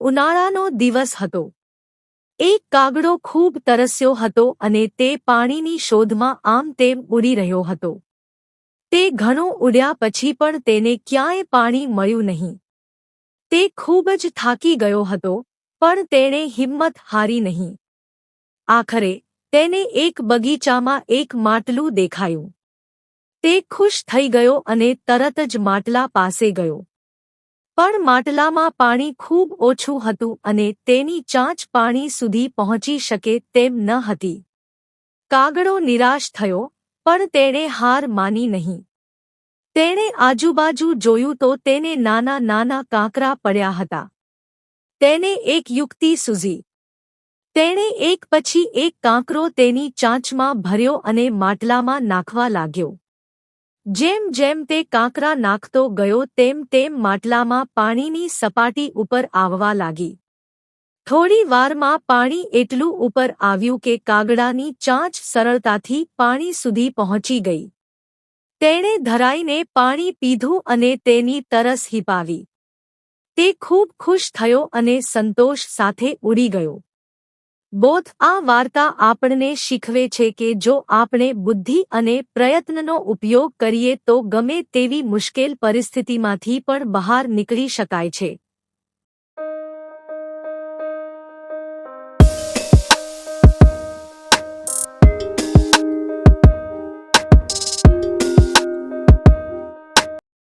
ઉનાળાનો દિવસ હતો. એક કાગડો ખૂબ તરસ્યો હતો અને તે પાણીની શોધમાં આમ તેમ ઉડી રહ્યો હતો. તે ઘણો ઉડ્યા પછી પણ તેને ક્યાંય પાણી મળ્યું નહીં. તે ખૂબ જ થાકી ગયો હતો, પણ તેણે હિંમત હારી નહીં. આખરે, તેને એક બગીચામાં એક માટલું દેખાયું. તે ખુશ થઈ ગયો અને તરત જ માટલા પાસે ગયો. પણ માટલામાં પાણી ખૂબ ઓછું હતું અને તેની ચાંચ પાણી સુધી પહોંચી શકે તેમ ન હતી. કાગડો નિરાશ થયો, પણ તેણે હાર માની નહીં. તેણે આજુબાજુ જોયું તો તેને નાના નાના કાંકરા પડ્યા હતા. તેને એક યુક્તિ સૂઝી. તેણે એક પછી એક કાંકરો તેની ચાંચમાં ભર્યો અને માટલામાં નાખવા લાગ્યો. જેમ જેમ તે કાંકરા નાખતો ગયો, તેમ તેમ માટલામાં પાણીની સપાટી ઉપર આવવા લાગી. થોડી વારમાં પાણી એટલું ઉપર આવ્યું કે કાગડાની ચાંચ સરળતાથી પાણી સુધી પહોંચી ગઈ. તેણે ધરાઈને પાણી પીધું અને તેની તરસ હિપાવી. તે ખૂબ ખુશ થયો અને સંતોષ સાથે ઉડી ગયો. બોધ આ વાર્તા આપણને શીખવે છે કે જો આપણે બુદ્ધિ અને પ્રયત્નનો ઉપયોગ કરીએ તો ગમે તેવી મુશ્કેલ પરિસ્થિતિમાંથી પણ બહાર નીકળી શકાય છે.